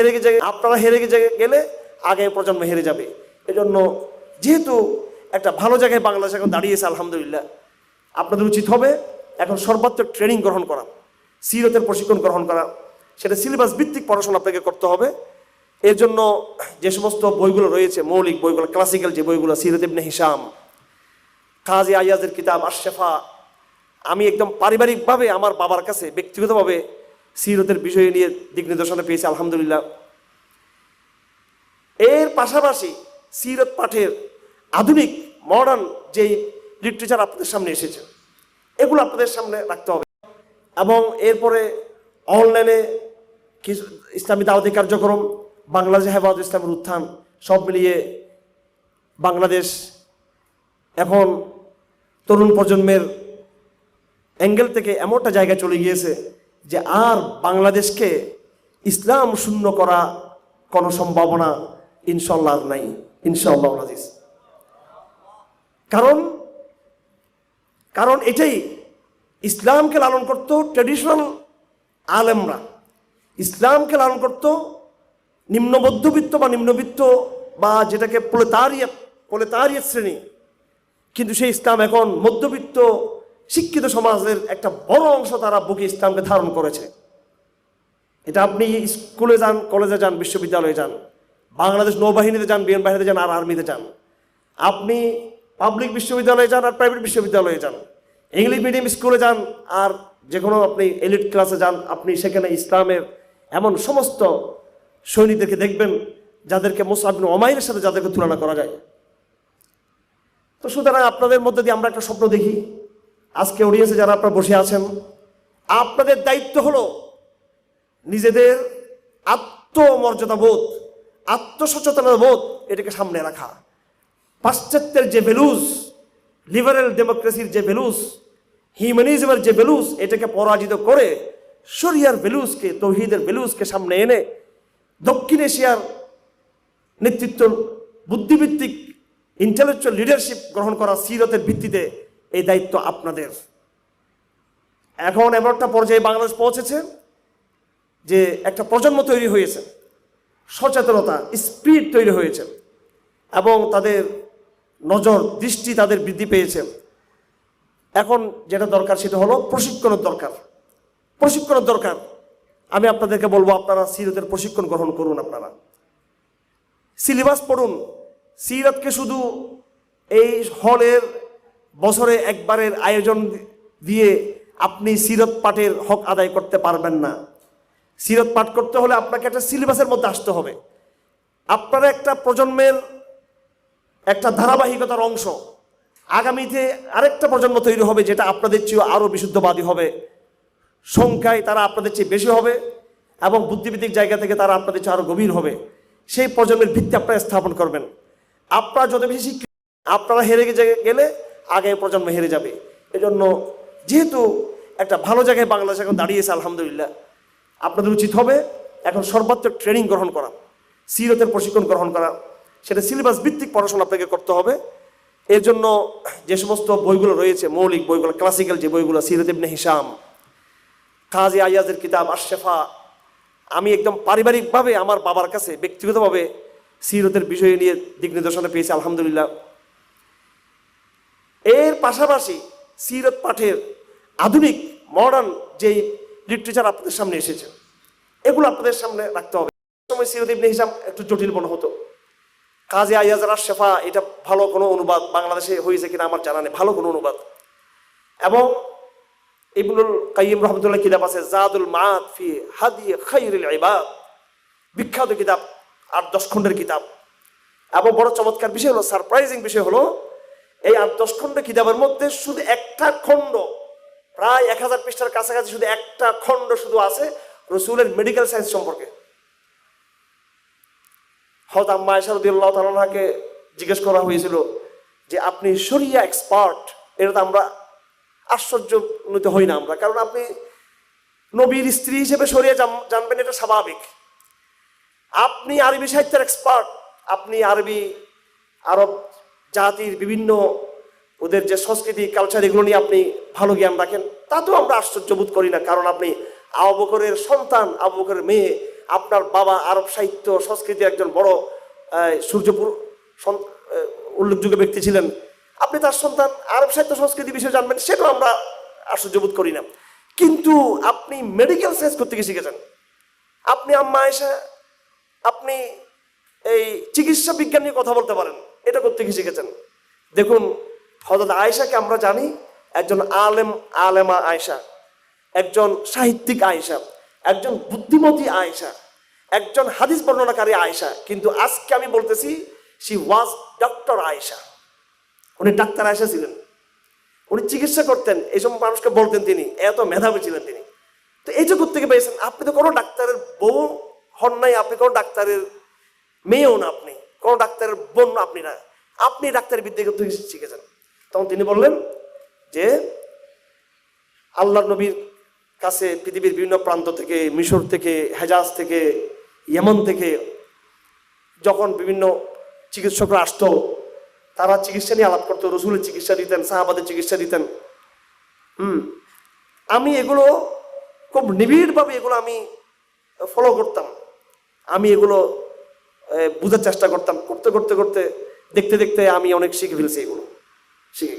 হেরে গেছে, আপনারা হেরে গেছে, গেলে আগে প্রজন্ম হেরে যাবে। এজন্য যেহেতু একটা ভালো জায়গায় বাংলাদেশ এখন দাঁড়িয়েছে, আলহামদুলিল্লাহ, আপনাদের উচিত হবে এখন সর্বাত্মক ট্রেনিং গ্রহণ করা, সিরতের প্রশিক্ষণ গ্রহণ করা, সেটা সিলেবাস ভিত্তিক পড়াশোনা আপনাকে করতে হবে। এর জন্য যে সমস্ত বইগুলো রয়েছে, মৌলিক বইগুলো ক্লাসিক্যাল যে বইগুলো, সিরত ইবনে হিসাম কাজী আয়াজের কিতাব আশরাফা আমি একদম পারিবারিকভাবে আমার বাবার কাছে, ব্যক্তিগতভাবে সিরতের বিষয় নিয়ে দিক নির্দেশনা পেয়েছি, আলহামদুলিল্লাহ। এর পাশাপাশি সিরত পাঠের আধুনিক মডার্ন যেই লিটারেচার আপনাদের সামনে এসেছে, এগুলো আপনাদের সামনে রাখতে হবে। এবং এরপরে অনলাইনে কিছু ইসলামী দাওয়াতি কার্যক্রম, বাংলাদেশ হেফাজত ইসলামের উত্থান, সব মিলিয়ে বাংলাদেশ এখন তরুণ প্রজন্মের অ্যাঙ্গেল থেকে এমন একটা জায়গায় চলে গিয়েছে যে আর বাংলাদেশকে ইসলাম শূন্য করা কোনো সম্ভাবনা ইনশাল্লাহ নাই, ইনশাল্লাহ আজিজ কারণ কারণ এটাই, ইসলামকে লালন করতো ট্র্যাডিশনাল আলেমরা। ইসলামকে লালন করত নিম্ন মধ্যবিত্ত বা নিম্নবিত্ত বা যেটাকে প্রলেতারিয়াত প্রলেতারিয়াত শ্রেণি। কিন্তু সেই ইসলাম এখন মধ্যবিত্ত শিক্ষিত সমাজের একটা বড় অংশ তারা বুকে ইসলামকে ধারণ করেছে। এটা আপনি স্কুলে যান, কলেজে যান, বিশ্ববিদ্যালয়ে যান, বাংলাদেশ নৌবাহিনীতে যান, বিমান বাহিনীতে যান, আর আর্মিতে যান। আপনি পাবলিক বিশ্ববিদ্যালয়ে যান আর প্রাইভেট বিশ্ববিদ্যালয়ে যান। ইংলিশ মিডিয়াম স্কুলে যান আর যে কোনো আপনি এলিট ক্লাসে যান, আপনি সেখানে ইসলামের এমন সমস্ত সৈনিকদেরকে দেখবেন, যাদেরকে মোসাবিন ওমাইরের সাথে যাদেরকে তুলনা করা যায়। তো সুতরাং আপনাদের মধ্যে দিয়ে আমরা একটা স্বপ্ন দেখি আজকে অডিয়েন্সে যারা আপনারা বসে আছেন, আপনাদের দায়িত্ব হলো নিজেদের আত্মমর্যাদা বোধ আত্মসচেতনতা বোধ এটাকে সামনে রাখা। পাশ্চাত্যের যে ভ্যালুস লিবারেল ডেমোক্রেসির যে ভ্যালুস হিউম্যানিজমের যে ভ্যালুস এটাকে পরাজিত করে শরিয়ার ভ্যালুসকে তৌহিদের ভ্যালুসকে সামনে এনে দক্ষিণ এশিয়ার নেতৃত্ব বুদ্ধিভিত্তিক ইন্টেলেকচুয়াল লিডারশিপ গ্রহণ করা, সিরতের ভিত্তিতে এই দায়িত্ব আপনাদের। এখন এমন একটা পর্যায়ে বাংলাদেশ পৌঁছেছে যে একটা প্রজন্ম তৈরি হয়েছে, সচেতনতা, স্পিড তৈরি হয়েছে এবং তাদের নজর, দৃষ্টি তাদের বৃদ্ধি পেয়েছে। এখন যেটা দরকার সেটা হলো প্রশিক্ষণের দরকার। প্রশিক্ষণের দরকার। আমি আপনাদেরকে বলব, আপনারা সিরতের প্রশিক্ষণ গ্রহণ করুন আপনারা। সিলেবাস পড়ুন। সিরতকে শুধু এই হলের বছরে একবারের আয়োজন দিয়ে আপনি সিরত পাঠের হক আদায় করতে পারবেন না। সিরত পাঠ করতে হলে আপনাকে একটা সিলেবাসের মধ্যে আসতে হবে। আপনারা একটা প্রজন্মের একটা ধারাবাহিকতার অংশ আগামীতে আরেকটা প্রজন্ম তৈরি হবে যেটা আপনাদের চেয়ে আরও বিশুদ্ধবাদী হবে। সংখ্যায় তারা আপনাদের চেয়ে বেশি হবে এবং বুদ্ধিভিত্তিক জায়গা থেকে তারা আপনাদের চেয়ে আরও গভীর হবে। সেই প্রজন্মের ভিত্তি আপনারা স্থাপন করবেন। আপনারা যত বেশি আপনারা হেরে গেলে আগে প্রজন্ম হেরে যাবে। এজন্য যেহেতু একটা ভালো জায়গায় বাংলাদেশ এখন দাঁড়িয়েছে, আলহামদুলিল্লাহ। আপনাদের উচিত হবে এখন সর্বাত্মক ট্রেনিং গ্রহণ করা, সিরতের প্রশিক্ষণ গ্রহণ করা। সেটা সিলেবাস ভিত্তিক পড়াশোনা আপনাকে করতে হবে। এর জন্য যে সমস্ত বইগুলো রয়েছে, মৌলিক বইগুলো ক্লাসিক্যাল যে বইগুলো সিরত ইবনে হিসাম কাজী আয়াজের কিতাব আশরাফা আমি একদম পারিবারিকভাবে আমার বাবার কাছে ব্যক্তিগতভাবে সিরতের বিষয় নিয়ে দিক নির্দেশনা পেয়েছি, আলহামদুলিল্লাহ। এর পাশাপাশি সিরত পাঠের আধুনিক মডার্ন যেই লিটারেচার আপনাদের সামনে এসেছে, এগুলো আপনাদের সামনে রাখতে হবে। সময় সিরত ইবনে হিসাম একটু জটিল মনে হতো। কাজী আয়াজার শেফা এটা ভালো কোনো অনুবাদ বাংলাদেশে হয়েছে কিনা আমার জানা নেই, ভালো কোনো অনুবাদ। এবং ইবনুল কাইম রহমতুল্লাহ কিতাব আছে, জাদুল মাত ফি হাদি খাইরুল ইবাদ। বিখ্যাত কিতাব, আট দশ খণ্ডের কিতাব। এবং বড় চমৎকার বিষয় হলো সারপ্রাইজিং বিষয় হলো এই আট দশ খণ্ড কিতাবের মধ্যে শুধু একটা খণ্ড? প্রায় এক হাজার পৃষ্ঠার কাছাকাছি শুধু একটা খণ্ড শুধু আছে রসুলের মেডিকেল সায়েন্স সম্পর্কে। হয়তো আম্মা জিজ্ঞেস করা হয়েছিল যে, আপনি শরিয়া এক্সপার্ট এটা তো আমরা আশ্চর্য উন্নত হই না আমরা। কারণ আপনি নবীর স্ত্রী হিসেবে সরিয়ে জানবেন, এটা স্বাভাবিক। আপনি আরবি সাহিত্যের এক্সপার্ট আপনি আরবি, আরব জাতির বিভিন্ন ওদের যে সংস্কৃতি কালচার এগুলো নিয়ে আপনি ভালো জ্ঞান রাখেন তাতেও আমরা আশ্চর্য বোধ করি না। কারণ আপনি আবকরের সন্তান আবকরের মেয়ে, আপনার বাবা আরব সাহিত্য সংস্কৃতির একজন বড় সূর্যপুর উল্লেখযোগ্য ব্যক্তি ছিলেন। আপনি তার সন্তান আরব সাহিত্য, সংস্কৃতি বিষয়ে জানবেন, সেটাও আমরা আশ্চর্য বোধ করি না। কিন্তু আপনি মেডিকেল সায়েন্স করতে গিয়ে শিখেছেন। আপনি আম্মা এসে আপনি এই চিকিৎসা বিজ্ঞান নিয়ে কথা বলতে পারেন। এটা করতে গিয়ে শিখেছেন। দেখুন হজরত আয়েশাকে আমরা জানি একজন আলেম, আলেমা আয়েশা, একজন সাহিত্যিক আয়েশা, একজন বুদ্ধিমতী আয়েশা, একজন হাদিস বর্ণনাকারী আয়েশা। কিন্তু আজকে আমি বলতেছি শি ওয়াজ ডক্টর আয়েশা। উনি ডাক্তার আয়েশা ছিলেন। উনি চিকিৎসা করতেন এইসব মানুষকে বলতেন তিনি, এত মেধাবী ছিলেন তিনি। তো এই যে থেকে পেয়েছেন? আপনি তো কোনো ডাক্তারের বউ হন নাই, আপনি কোনো ডাক্তারের মেয়েও না আপনি। কোনো ডাক্তারের বোন না আপনি না। আপনি ডাক্তারের বিদ্যা করতে শিখেছেন। তখন তিনি বললেন যে আল্লাহ নবীর কাছে পৃথিবীর বিভিন্ন প্রান্ত থেকে, মিশর থেকে, হেজাজ থেকে, ইয়েমন থেকে যখন বিভিন্ন চিকিৎসকরা আসতো, তারা চিকিৎসা নিয়ে আলাপ করতো, রসুলের চিকিৎসা দিতেন, সাহাবাদের চিকিৎসা দিতেন। হুম, আমি এগুলো খুব নিবিড়ভাবে এগুলো আমি ফলো করতাম। আমি এগুলো বোঝার চেষ্টা করতাম। করতে করতে করতে দেখতে দেখতে আমি অনেক শিখে ফেলছি এগুলো। শিখে